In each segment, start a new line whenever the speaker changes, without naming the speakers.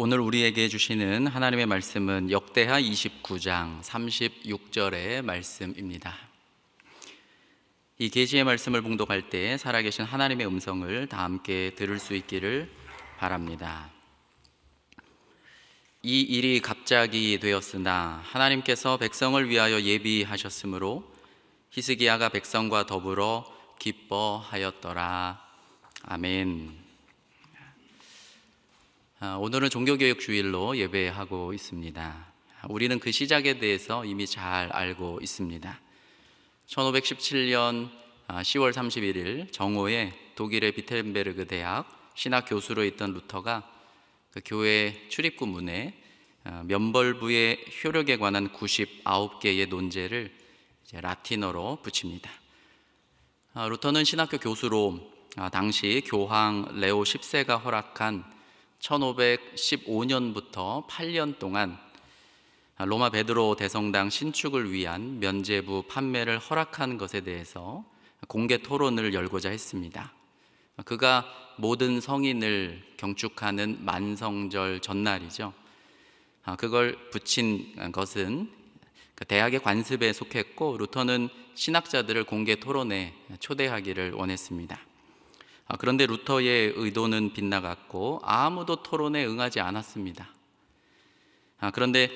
오늘 우리에게 주시는 하나님의 말씀은 역대하 29장 36절의 말씀입니다. 이 계시의 말씀을 봉독할 때 살아계신 하나님의 음성을 다 함께 들을 수 있기를 바랍니다. 이 일이 갑자기 되었으나 하나님께서 백성을 위하여 예비하셨으므로 히스기야가 백성과 더불어 기뻐하였더라. 아멘. 아, 오늘은 종교교육 주일로 예배하고 있습니다. 우리는 그 시작에 대해서 이미 잘 알고 있습니다. 1517년 10월 31일 정오에 독일의 비텐베르그 대학 신학 교수로 있던 루터가 그 교회 출입구 문에 아, 면벌부의 효력에 관한 99개의 논제를 라틴어로 붙입니다. 아, 루터는 신학교 교수로 당시 교황 레오 10세가 허락한 1515년부터 8년 동안 로마 베드로 대성당 신축을 위한 면제부 판매를 허락한 것에 대해서 공개 토론을 열고자 했습니다. 그가 모든 성인을 경축하는 만성절 전날이죠. 아, 그걸 붙인 것은 그 대학의 관습에 속했고 루터는 신학자들을 공개 토론에 초대하기를 원했습니다. 아, 그런데 루터의 의도는 빗나갔고 아무도 토론에 응하지 않았습니다. 아, 그런데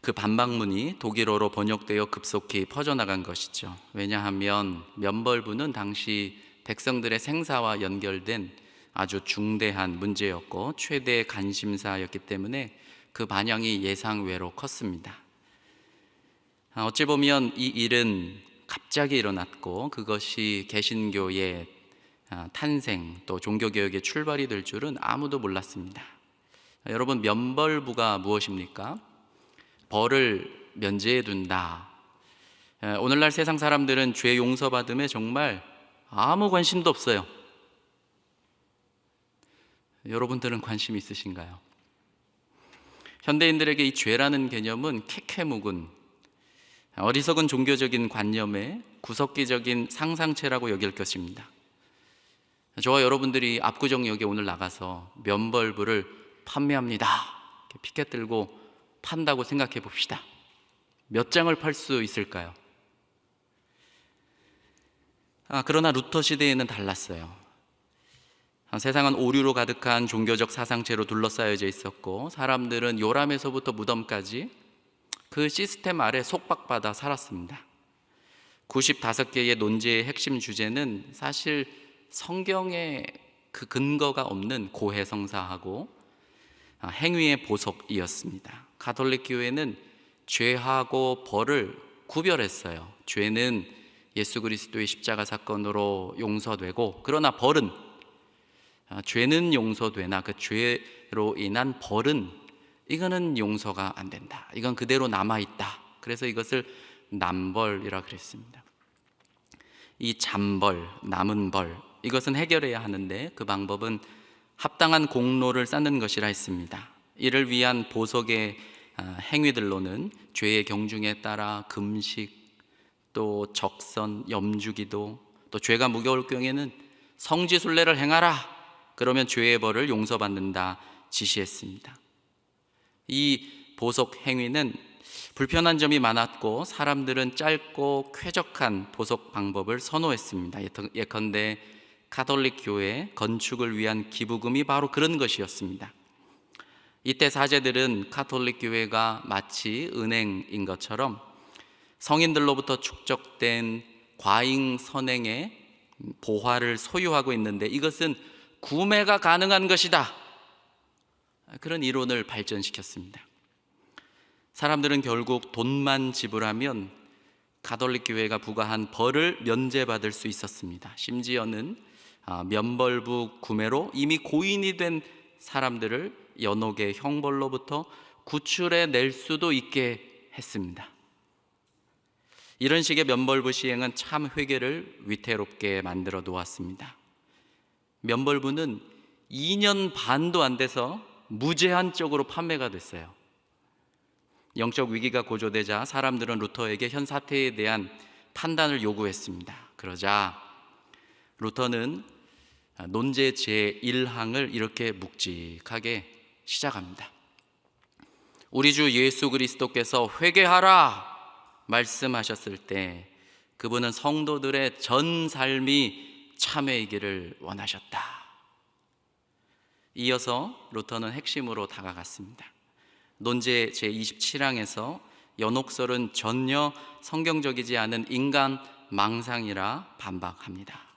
그 반박문이 독일어로 번역되어 급속히 퍼져나간 것이죠. 왜냐하면 면벌부는 당시 백성들의 생사와 연결된 아주 중대한 문제였고 최대 관심사였기 때문에 그 반영이 예상외로 컸습니다. 아, 어찌 보면 이 일은 갑자기 일어났고 그것이 개신교의 아, 탄생 또 종교개혁의 출발이 될 줄은 아무도 몰랐습니다. 여러분 면벌부가 무엇입니까? 벌을 면제해 둔다. 오늘날 세상 사람들은 죄 용서받음에 정말 아무 관심도 없어요. 여러분들은 관심 있으신가요? 현대인들에게 이 죄라는 개념은 캐캐묵은 어리석은 종교적인 관념의 구석기적인 상상체라고 여길 것입니다. 저와 여러분들이 압구정역에 오늘 나가서 면벌부를 판매합니다. 피켓 들고 판다고 생각해 봅시다. 몇 장을 팔 수 있을까요? 아, 그러나 루터 시대에는 달랐어요. 아, 세상은 오류로 가득한 종교적 사상체로 둘러싸여져 있었고 사람들은 요람에서부터 무덤까지 그 시스템 아래 속박받아 살았습니다. 95개의 논제의 핵심 주제는 사실 성경에 그 근거가 없는 고해성사하고 아, 행위의 보석이었습니다. 가톨릭 교회는 죄하고 벌을 구별했어요. 죄는 예수 그리스도의 십자가 사건으로 용서되고 그러나 벌은 아, 죄는 용서되나 그 죄로 인한 벌은 이거는 용서가 안 된다. 이건 그대로 남아 있다. 그래서 이것을 남벌이라 그랬습니다. 이 잠벌, 남은 벌 이것은 해결해야 하는데 그 방법은 합당한 공로를 쌓는 것이라 했습니다. 이를 위한 보석의 아, 행위들로는 죄의 경중에 따라 금식 또 적선, 염주기도 또 죄가 무거울 경우에는 성지순례를 행하라. 그러면 죄의 벌을 용서받는다 지시했습니다. 이 보석 행위는 불편한 점이 많았고 사람들은 짧고 쾌적한 보석 방법을 선호했습니다. 예컨대 카톨릭 교회 건축을 위한 기부금이 바로 그런 것이었습니다. 이때 사제들은 카톨릭 교회가 마치 은행인 것처럼 성인들로부터 축적된 과잉 선행의 보화를 소유하고 있는데 이것은 구매가 가능한 것이다. 그런 이론을 발전시켰습니다. 사람들은 결국 돈만 지불하면 가톨릭 교회가 부과한 벌을 면제받을 수 있었습니다. 심지어는 아, 면벌부 구매로 이미 고인이 된 사람들을 연옥의 형벌로부터 구출해 낼 수도 있게 했습니다. 이런 식의 면벌부 시행은 참 회계를 위태롭게 만들어 놓았습니다. 면벌부는 2년 반도 안 돼서 무제한적으로 판매가 됐어요. 영적 위기가 고조되자 사람들은 루터에게 현 사태에 대한 판단을 요구했습니다. 그러자 루터는 논제 제1항을 이렇게 묵직하게 시작합니다. 우리 주 예수 그리스도께서 회개하라 말씀하셨을 때 그분은 성도들의 전 삶이 참회이기를 원하셨다. 이어서 루터는 핵심으로 다가갔습니다. 논제 제27항에서 연옥설은 전혀 성경적이지 않은 인간 망상이라 반박합니다.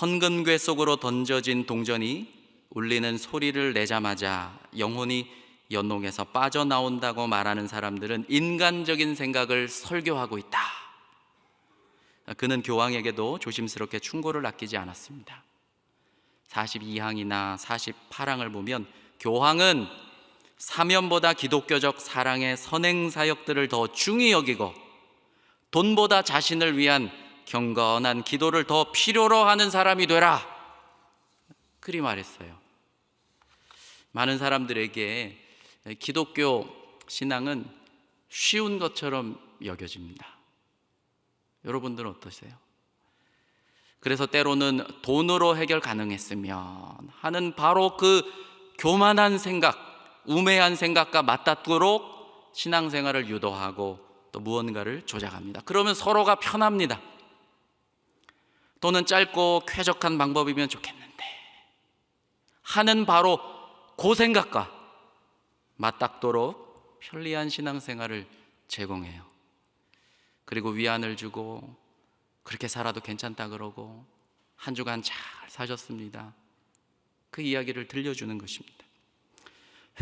헌근괴 속으로 던져진 동전이 울리는 소리를 내자마자 영혼이 연옥에서 빠져나온다고 말하는 사람들은 인간적인 생각을 설교하고 있다. 그는 교황에게도 조심스럽게 충고를 아끼지 않았습니다. 42항이나 48항을 보면 교황은 사면보다 기독교적 사랑의 선행 사역들을 더 중히 여기고 돈보다 자신을 위한 경건한 기도를 더 필요로 하는 사람이 되라. 그리 말했어요. 많은 사람들에게 기독교 신앙은 쉬운 것처럼 여겨집니다. 여러분들은 어떠세요? 그래서 때로는 돈으로 해결 가능했으면 하는 바로 그 교만한 생각, 우매한 생각과 맞닿도록 신앙생활을 유도하고 또 무언가를 조작합니다. 그러면 서로가 편합니다. 또는 짧고 쾌적한 방법이면 좋겠는데 하는 바로 그 생각과 맞닿도록 편리한 신앙생활을 제공해요. 그리고 위안을 주고 그렇게 살아도 괜찮다 그러고 한 주간 잘 사셨습니다. 그 이야기를 들려주는 것입니다.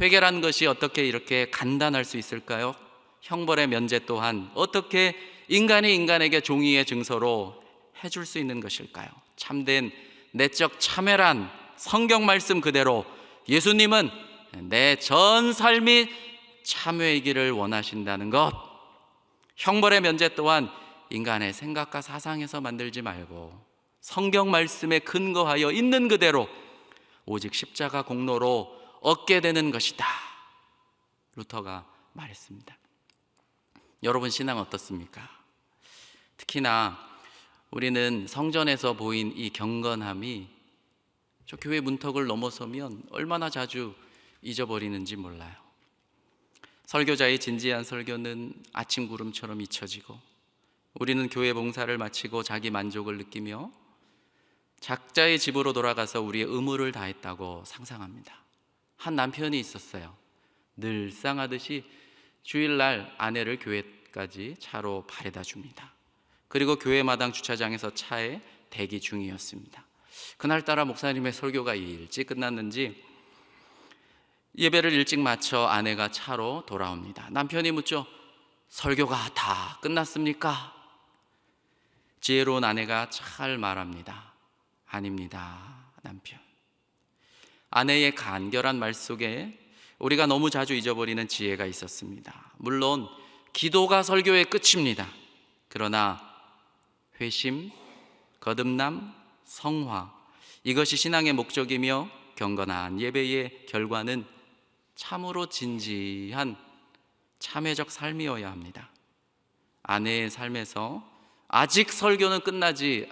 회개란 것이 어떻게 이렇게 간단할 수 있을까요? 형벌의 면제 또한 어떻게 인간이 인간에게 종이의 증서로 해줄 수 있는 것일까요? 참된 내적 참회란 성경 말씀 그대로 예수님은 내 전 삶이 참회이기를 원하신다는 것. 형벌의 면제 또한 인간의 생각과 사상에서 만들지 말고 성경 말씀에 근거하여 있는 그대로 오직 십자가 공로로 얻게 되는 것이다. 루터가 말했습니다. 여러분 신앙 어떻습니까? 특히나 우리는 성전에서 보인 이 경건함이 저 교회 문턱을 넘어서면 얼마나 자주 잊어버리는지 몰라요. 설교자의 진지한 설교는 아침 구름처럼 잊혀지고 우리는 교회 봉사를 마치고 자기 만족을 느끼며 작자의 집으로 돌아가서 우리의 의무를 다했다고 상상합니다. 한 남편이 있었어요. 늘상 하듯이 주일날 아내를 교회까지 차로 바래다 줍니다. 그리고 교회 마당 주차장에서 차에 대기 중이었습니다. 그날따라 목사님의 설교가 일찍 끝났는지 예배를 일찍 마쳐 아내가 차로 돌아옵니다. 남편이 묻죠. 설교가 다 끝났습니까? 지혜로운 아내가 잘 말합니다. 아닙니다, 남편. 아내의 간결한 말 속에 우리가 너무 자주 잊어버리는 지혜가 있었습니다. 물론 기도가 설교의 끝입니다. 그러나 회심, 거듭남, 성화 이것이 신앙의 목적이며 경건한 예배의 결과는 참으로 진지한 참회적 삶이어야 합니다. 아내의 삶에서 아직 설교는 끝나지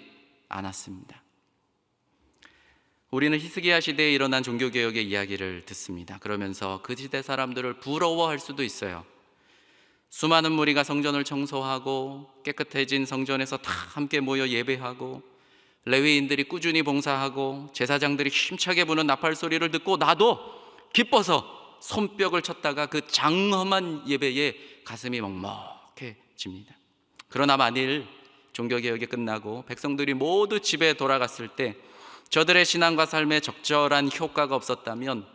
않았습니다. 우리는 히스기야 시대에 일어난 종교 개혁의 이야기를 듣습니다. 그러면서 그 시대 사람들을 부러워할 수도 있어요. 수많은 무리가 성전을 청소하고 깨끗해진 성전에서 다 함께 모여 예배하고 레위인들이 꾸준히 봉사하고 제사장들이 힘차게 부는 나팔 소리를 듣고 나도 기뻐서 손뼉을 쳤다가 그 장엄한 예배에 가슴이 먹먹해집니다. 그러나 만일 종교개혁이 끝나고 백성들이 모두 집에 돌아갔을 때 저들의 신앙과 삶에 적절한 효과가 없었다면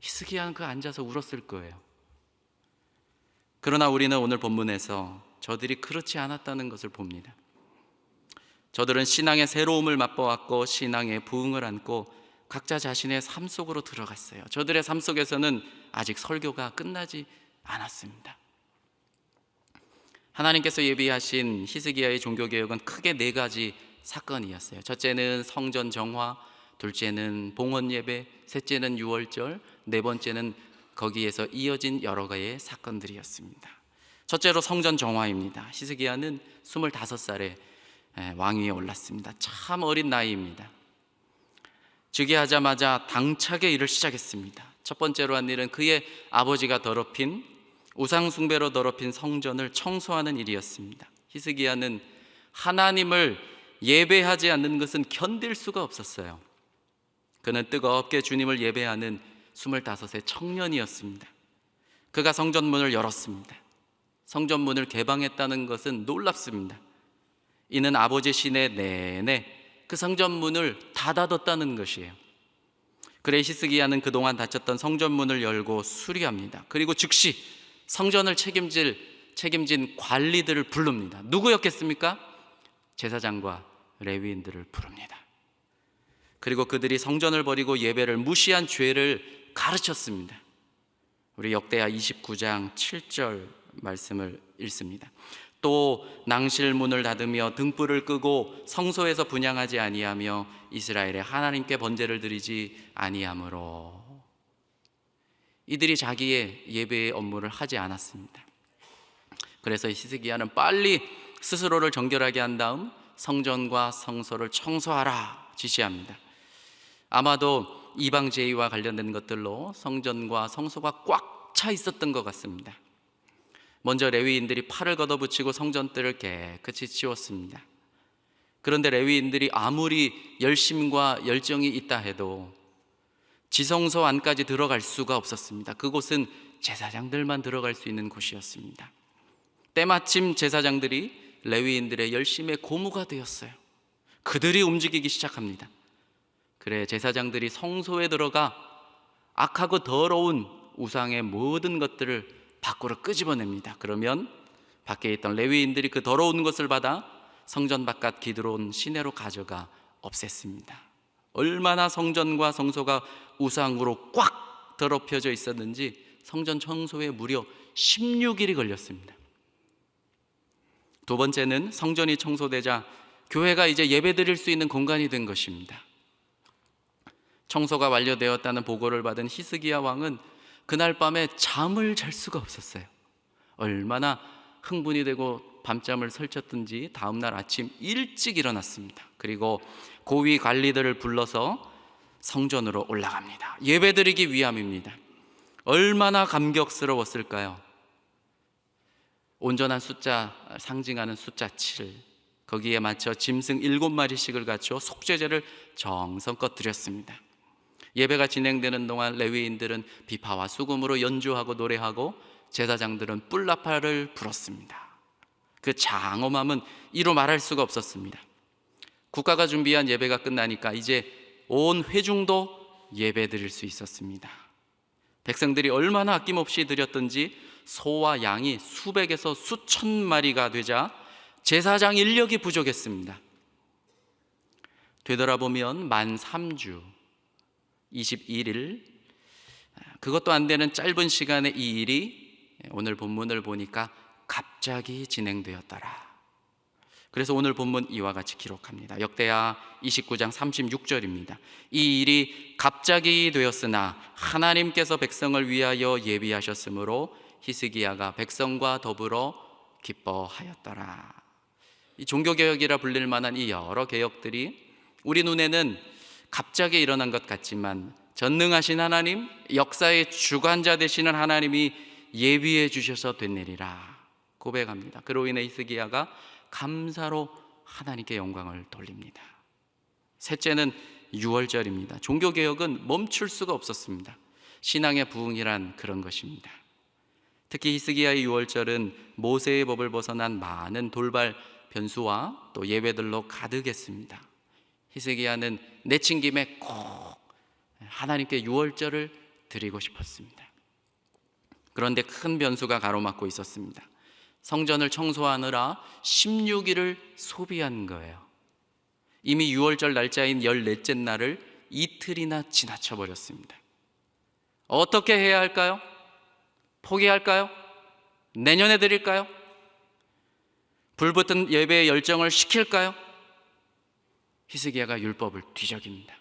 히스기야는 그 앉아서 울었을 거예요. 그러나 우리는 오늘 본문에서 저들이 그렇지 않았다는 것을 봅니다. 저들은 신앙의 새로움을 맛보았고 신앙의 부흥을 안고 각자 자신의 삶 속으로 들어갔어요. 저들의 삶 속에서는 아직 설교가 끝나지 않았습니다. 하나님께서 예비하신 히스기야의 종교 개혁은 크게 네 가지 사건이었어요. 첫째는 성전 정화, 둘째는 봉헌 예배, 셋째는 유월절, 네 번째는 거기에서 이어진 여러 가지의 사건들이었습니다. 첫째로 성전 정화입니다. 히스기야는 25살에 왕위에 올랐습니다. 참 어린 나이입니다. 즉위하자마자 당차게 일을 시작했습니다. 첫 번째로 한 일은 그의 아버지가 더럽힌 우상 숭배로 더럽힌 성전을 청소하는 일이었습니다. 히스기야는 하나님을 예배하지 않는 것은 견딜 수가 없었어요. 그는 뜨겁게 주님을 예배하는 25세 청년이었습니다. 그가 성전문을 열었습니다. 성전문을 개방했다는 것은 놀랍습니다. 이는 아버지 신의 내내 그 성전문을 닫아뒀다는 것이에요. 그래 히스기야는 그동안 닫혔던 성전문을 열고 수리합니다. 그리고 즉시 성전을 책임질 책임진 관리들을 부릅니다. 누구였겠습니까? 제사장과 레위인들을 부릅니다. 그리고 그들이 성전을 버리고 예배를 무시한 죄를 가르쳤습니다. 우리 역대하 29장 7절 말씀을 읽습니다. 또 낭실문을 닫으며 등불을 끄고 성소에서 분양하지 아니하며 이스라엘의 하나님께 번제를 드리지 아니하므로 이들이 자기의 예배의 업무를 하지 않았습니다. 그래서 히스기야는 빨리 스스로를 정결하게 한 다음 성전과 성소를 청소하라 지시합니다. 아마도 이방 제의와 관련된 것들로 성전과 성소가 꽉 차 있었던 것 같습니다. 먼저 레위인들이 팔을 걷어붙이고 성전들을 깨끗이 치웠습니다. 그런데 레위인들이 아무리 열심과 열정이 있다 해도 지성소 안까지 들어갈 수가 없었습니다. 그곳은 제사장들만 들어갈 수 있는 곳이었습니다. 때마침 제사장들이 레위인들의 열심의 고무가 되었어요. 그들이 움직이기 시작합니다. 그래 제사장들이 성소에 들어가 악하고 더러운 우상의 모든 것들을 밖으로 끄집어냅니다. 그러면 밖에 있던 레위인들이 그 더러운 것을 받아 성전 바깥 기드론 시내로 가져가 없앴습니다. 얼마나 성전과 성소가 우상으로 꽉 더럽혀져 있었는지 성전 청소에 무려 16일이 걸렸습니다. 두 번째는 성전이 청소되자 교회가 이제 예배드릴 수 있는 공간이 된 것입니다. 청소가 완료되었다는 보고를 받은 히스기야 왕은 그날 밤에 잠을 잘 수가 없었어요. 얼마나 흥분이 되고 밤잠을 설쳤든지 다음 날 아침 일찍 일어났습니다. 그리고 고위 관리들을 불러서 성전으로 올라갑니다. 예배드리기 위함입니다. 얼마나 감격스러웠을까요? 온전한 숫자 상징하는 숫자 7 거기에 맞춰 짐승 7마리씩을 갖추어 속죄제를 정성껏 드렸습니다. 예배가 진행되는 동안 레위인들은 비파와 수금으로 연주하고 노래하고 제사장들은 뿔나파를 불었습니다. 그 장엄함은 이로 말할 수가 없었습니다. 국가가 준비한 예배가 끝나니까 이제 온 회중도 예배 드릴 수 있었습니다. 백성들이 얼마나 아낌없이 드렸던지 소와 양이 수백에서 수천 마리가 되자 제사장 인력이 부족했습니다. 되돌아보면 만 3주 21일 그것도 안 되는 짧은 시간에 이 일이 오늘 본문을 보니까 갑자기 진행되었더라. 그래서 오늘 본문 이와 같이 기록합니다. 역대하 29장 36절입니다. 이 일이 갑자기 되었으나 하나님께서 백성을 위하여 예비하셨으므로 히스기야가 백성과 더불어 기뻐하였더라. 이 종교 개혁이라 불릴 만한 이 여러 개혁들이 우리 눈에는 갑자기 일어난 것 같지만 전능하신 하나님, 역사의 주관자 되시는 하나님이 예비해 주셔서 된 일이라 고백합니다. 그로 인해 히스기야가 감사로 하나님께 영광을 돌립니다. 셋째는 유월절입니다. 종교 개혁은 멈출 수가 없었습니다. 신앙의 부흥이란 그런 것입니다. 특히 히스기야의 유월절은 모세의 법을 벗어난 많은 돌발 변수와 또 예배들로 가득했습니다. 히스기야는 내친 김에 꼭 하나님께 유월절을 드리고 싶었습니다. 그런데 큰 변수가 가로막고 있었습니다. 성전을 청소하느라 16일을 소비한 거예요. 이미 유월절 날짜인 14째 날을 이틀이나 지나쳐 버렸습니다. 어떻게 해야 할까요? 포기할까요? 내년에 드릴까요? 불붙은 예배의 열정을 식힐까요? 히스기야가 율법을 뒤적입니다.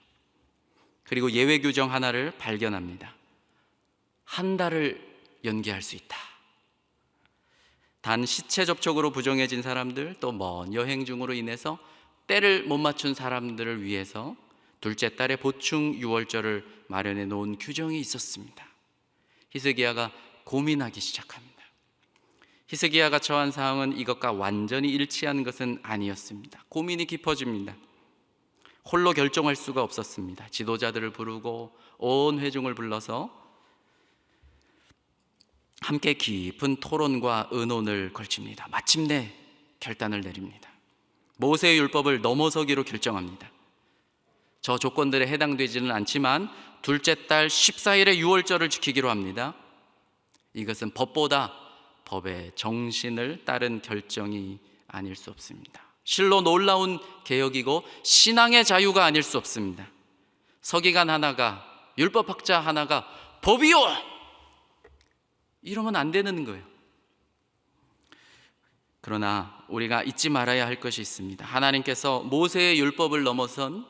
그리고 예외 규정 하나를 발견합니다. 한 달을 연기할 수 있다. 단 시체 접촉으로 부정해진 사람들 또 먼 여행 중으로 인해서 때를 못 맞춘 사람들을 위해서 둘째 달에 보충 유월절을 마련해 놓은 규정이 있었습니다. 히스기야가 고민하기 시작합니다. 히스기야가 처한 상황은 이것과 완전히 일치하는 것은 아니었습니다. 고민이 깊어집니다. 홀로 결정할 수가 없었습니다. 지도자들을 부르고 온 회중을 불러서 함께 깊은 토론과 의논을 걸칩니다. 마침내 결단을 내립니다. 모세의 율법을 넘어서기로 결정합니다. 저 조건들에 해당되지는 않지만 둘째 달 14일의 유월절을 지키기로 합니다. 이것은 법보다 법의 정신을 따른 결정이 아닐 수 없습니다. 실로 놀라운 개혁이고 신앙의 자유가 아닐 수 없습니다. 서기관 하나가 율법학자 하나가 법이요 이러면 안 되는 거예요. 그러나 우리가 잊지 말아야 할 것이 있습니다. 하나님께서 모세의 율법을 넘어선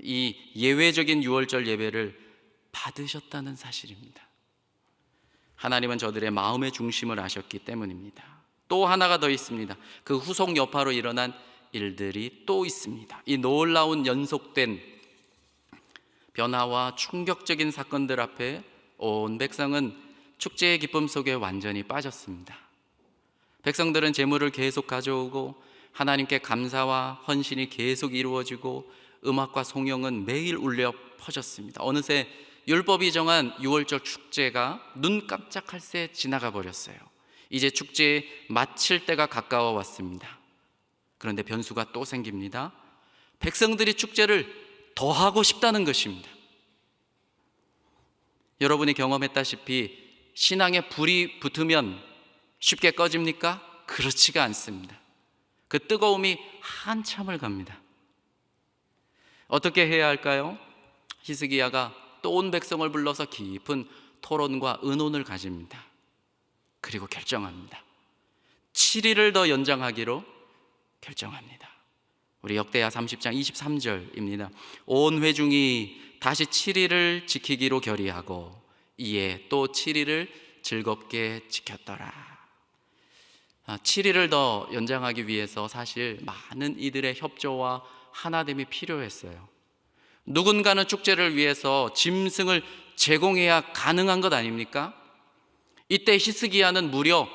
이 예외적인 유월절 예배를 받으셨다는 사실입니다. 하나님은 저들의 마음의 중심을 아셨기 때문입니다. 또 하나가 더 있습니다. 그 후속 여파로 일어난 일들이 또 있습니다. 이 놀라운 연속된 변화와 충격적인 사건들 앞에 온 백성은 축제의 기쁨 속에 완전히 빠졌습니다. 백성들은 재물을 계속 가져오고 하나님께 감사와 헌신이 계속 이루어지고 음악과 송영은 매일 울려 퍼졌습니다. 어느새 율법이 정한 6월절 축제가 눈 깜짝할 새 지나가 버렸어요. 이제 축제 마칠 때가 가까워 왔습니다. 그런데 변수가 또 생깁니다. 백성들이 축제를 더 하고 싶다는 것입니다. 여러분이 경험했다시피 신앙에 불이 붙으면 쉽게 꺼집니까? 그렇지가 않습니다. 그 뜨거움이 한참을 갑니다. 어떻게 해야 할까요? 히스기야가 또 온 백성을 불러서 깊은 토론과 의논을 가집니다. 그리고 결정합니다. 7일을 더 연장하기로 결정합니다. 우리 역대하 30장 23절입니다. 온 회중이 다시 7일을 지키기로 결의하고 이에 또 7일을 즐겁게 지켰더라. 7일을 더 연장하기 위해서 사실 많은 이들의 협조와 하나됨이 필요했어요. 누군가는 축제를 위해서 짐승을 제공해야 가능한 것 아닙니까? 이때 히스기야는 무려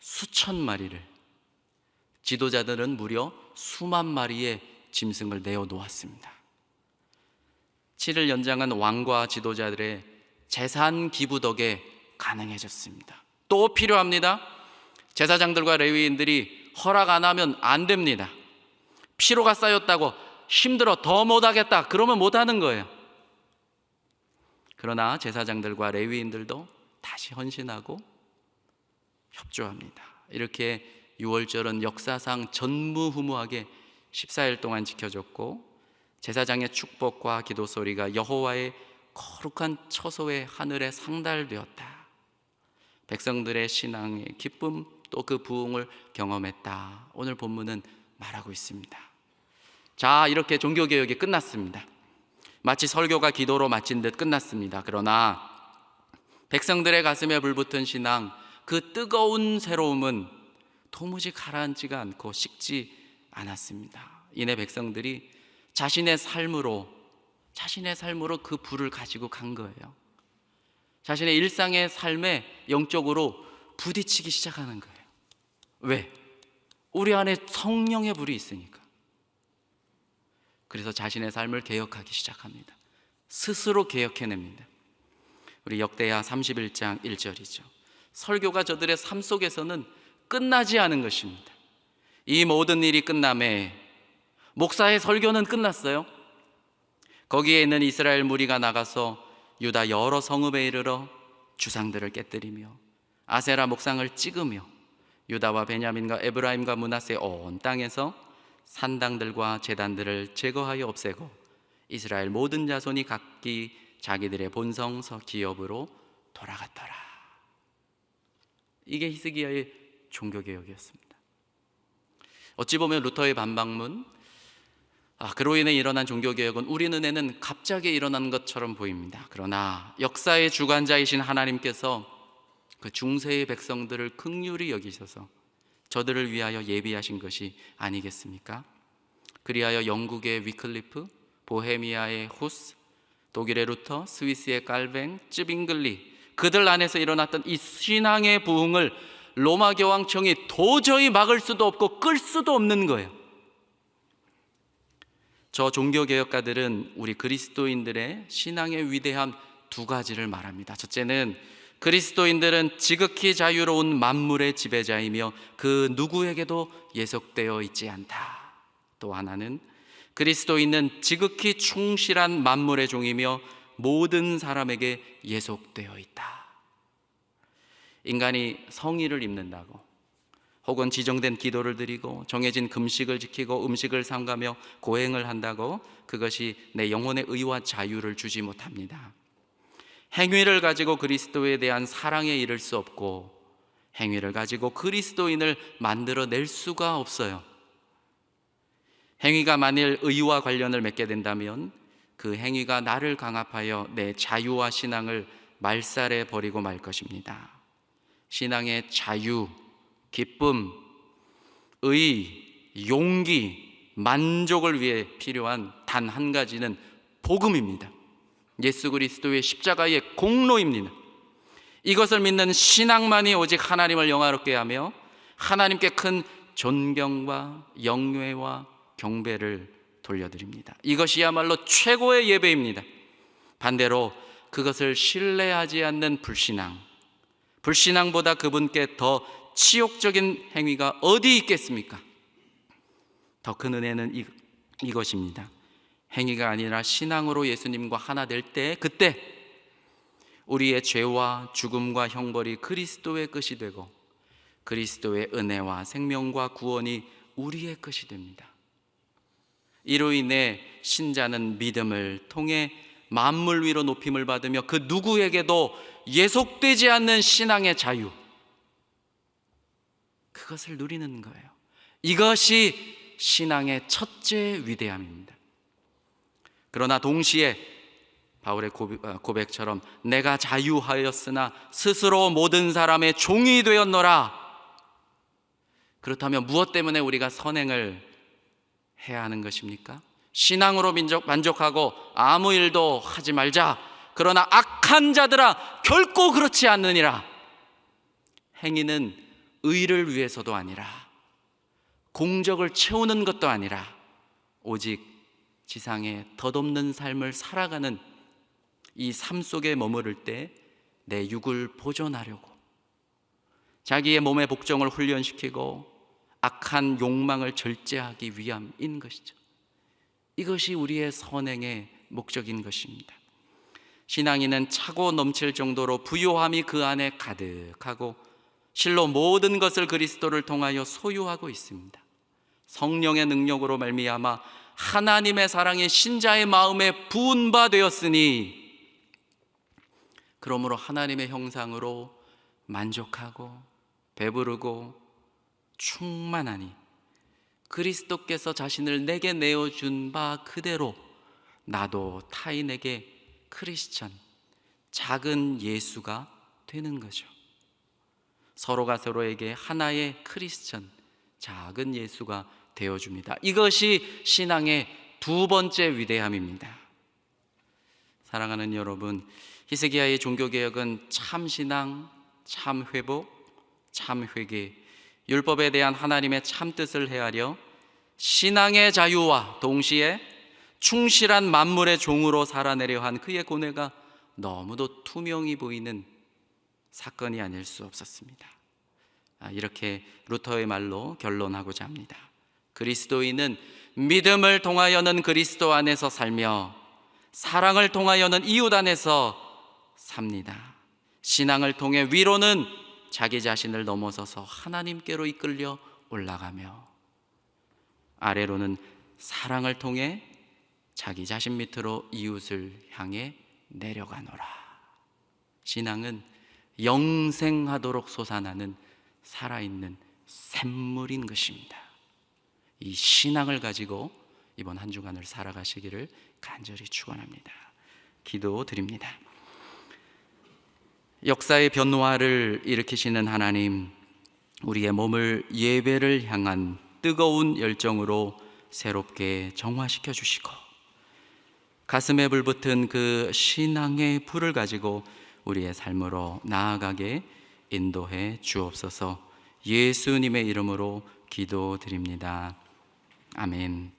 수천 마리를 지도자들은 무려 수만 마리의 짐승을 내어 놓았습니다. 7일 연장한 왕과 지도자들의 재산 기부 덕에 가능해졌습니다. 또 필요합니다. 제사장들과 레위인들이 허락 안 하면 안 됩니다. 피로가 쌓였다고 힘들어 더 못하겠다 그러면 못하는 거예요. 그러나 제사장들과 레위인들도 다시 헌신하고 협조합니다. 이렇게 6월절은 역사상 전무후무하게 14일 동안 지켜졌고 제사장의 축복과 기도 소리가 여호와의 거룩한 처소의 하늘에 상달되었다. 백성들의 신앙의 기쁨 또 그 부흥을 경험했다. 오늘 본문은 말하고 있습니다. 자, 이렇게 종교 개혁이 끝났습니다. 마치 설교가 기도로 마친 듯 끝났습니다. 그러나 백성들의 가슴에 불붙은 신앙, 그 뜨거운 새로움은 도무지 가라앉지가 않고 식지 않았습니다. 이내 백성들이 자신의 삶으로 자신의 삶으로 그 불을 가지고 간 거예요. 자신의 일상의 삶에 영적으로 부딪히기 시작하는 거예요. 왜? 우리 안에 성령의 불이 있으니까. 그래서 자신의 삶을 개혁하기 시작합니다. 스스로 개혁해냅니다. 우리 역대하 31장 1절이죠. 설교가 저들의 삶 속에서는 끝나지 않은 것입니다. 이 모든 일이 끝남에 목사의 설교는 끝났어요. 거기에 있는 이스라엘 무리가 나가서 유다 여러 성읍에 이르러 주상들을 깨뜨리며 아세라 목상을 찍으며 유다와 베냐민과 에브라임과 문하세 온 땅에서 산당들과 제단들을 제거하여 없애고 이스라엘 모든 자손이 각기 자기들의 본성서 기업으로 돌아갔더라. 이게 히스기야의 종교 개혁이었습니다. 어찌 보면 루터의 반박문 아, 그로 인해 일어난 종교 개혁은 우리 눈에는 갑자기 일어난 것처럼 보입니다. 그러나 역사의 주관자이신 하나님께서 그 중세의 백성들을 극률히 여기셔서 저들을 위하여 예비하신 것이 아니겠습니까? 그리하여 영국의 위클리프, 보헤미아의 후스, 독일의 루터, 스위스의 깔뱅, 쯔빙글리 그들 안에서 일어났던 이 신앙의 부흥을 로마 교황청이 도저히 막을 수도 없고 끌 수도 없는 거예요. 저 종교 개혁가들은 우리 그리스도인들의 신앙의 위대함 두 가지를 말합니다. 첫째는 그리스도인들은 지극히 자유로운 만물의 지배자이며 그 누구에게도 예속되어 있지 않다. 또 하나는 그리스도인은 지극히 충실한 만물의 종이며 모든 사람에게 예속되어 있다. 인간이 성의를 입는다고 혹은 지정된 기도를 드리고 정해진 금식을 지키고 음식을 삼가며 고행을 한다고 그것이 내 영혼의 의와 자유를 주지 못합니다. 행위를 가지고 그리스도에 대한 사랑에 이를 수 없고 행위를 가지고 그리스도인을 만들어 낼 수가 없어요. 행위가 만일 의와 관련을 맺게 된다면 그 행위가 나를 강압하여 내 자유와 신앙을 말살해 버리고 말 것입니다. 신앙의 자유, 기쁨, 의, 용기, 만족을 위해 필요한 단 한 가지는 복음입니다. 예수 그리스도의 십자가의 공로입니다. 이것을 믿는 신앙만이 오직 하나님을 영화롭게 하며 하나님께 큰 존경과 영예와 경배를 돌려드립니다. 이것이야말로 최고의 예배입니다. 반대로 그것을 신뢰하지 않는 불신앙, 불신앙보다 그분께 더 치욕적인 행위가 어디 있겠습니까? 더 큰 은혜는 이, 이것입니다. 행위가 아니라 신앙으로 예수님과 하나 될 때 그때 우리의 죄와 죽음과 형벌이 그리스도의 것이 되고 그리스도의 은혜와 생명과 구원이 우리의 것이 됩니다. 이로 인해 신자는 믿음을 통해 만물 위로 높임을 받으며 그 누구에게도 예속되지 않는 신앙의 자유 그것을 누리는 거예요. 이것이 신앙의 첫째 위대함입니다. 그러나 동시에 바울의 어, 고백처럼 내가 자유하였으나 스스로 모든 사람의 종이 되었노라. 그렇다면 무엇 때문에 우리가 선행을 해야 하는 것입니까? 신앙으로 민족, 만족하고 아무 일도 하지 말자. 그러나 악한 자들아 결코 그렇지 않느니라. 행위는 의를 위해서도 아니라 공적을 채우는 것도 아니라 오직 지상에 덧없는 삶을 살아가는 이 삶 속에 머무를 때 내 육을 보존하려고 자기의 몸의 복종을 훈련시키고 악한 욕망을 절제하기 위함인 것이죠. 이것이 우리의 선행의 목적인 것입니다. 신앙인은 차고 넘칠 정도로 부요함이 그 안에 가득하고 실로 모든 것을 그리스도를 통하여 소유하고 있습니다. 성령의 능력으로 말미암아 하나님의 사랑이 신자의 마음에 부은 바 되었으니 그러므로 하나님의 형상으로 만족하고 배부르고 충만하니 그리스도께서 자신을 내게 내어 준 바 그대로 나도 타인에게 크리스천 작은 예수가 되는 거죠. 서로가 서로에게 하나의 크리스천 작은 예수가 되어 줍니다. 이것이 신앙의 두 번째 위대함입니다. 사랑하는 여러분, 히스기야의 종교 개혁은 참 신앙, 참 회복, 참 회개, 율법에 대한 하나님의 참 뜻을 헤아려 신앙의 자유와 동시에 충실한 만물의 종으로 살아내려 한 그의 고뇌가 너무도 투명히 보이는 사건이 아닐 수 없었습니다. 아, 이렇게 루터의 말로 결론하고자 합니다. 그리스도인은 믿음을 통하여는 그리스도 안에서 살며 사랑을 통하여는 이웃 안에서 삽니다. 신앙을 통해 위로는 자기 자신을 넘어서서 하나님께로 이끌려 올라가며 아래로는 사랑을 통해 자기 자신 밑으로 이웃을 향해 내려가노라. 신앙은 영생하도록 솟아나는 살아있는 샘물인 것입니다. 이 신앙을 가지고 이번 한 주간을 살아가시기를 간절히 축원합니다. 기도드립니다. 역사의 변화를 일으키시는 하나님, 우리의 몸을 예배를 향한 뜨거운 열정으로 새롭게 정화시켜 주시고 가슴에 불붙은 그 신앙의 불을 가지고 우리의 삶으로 나아가게 인도해 주옵소서 예수님의 이름으로 기도드립니다. 아멘.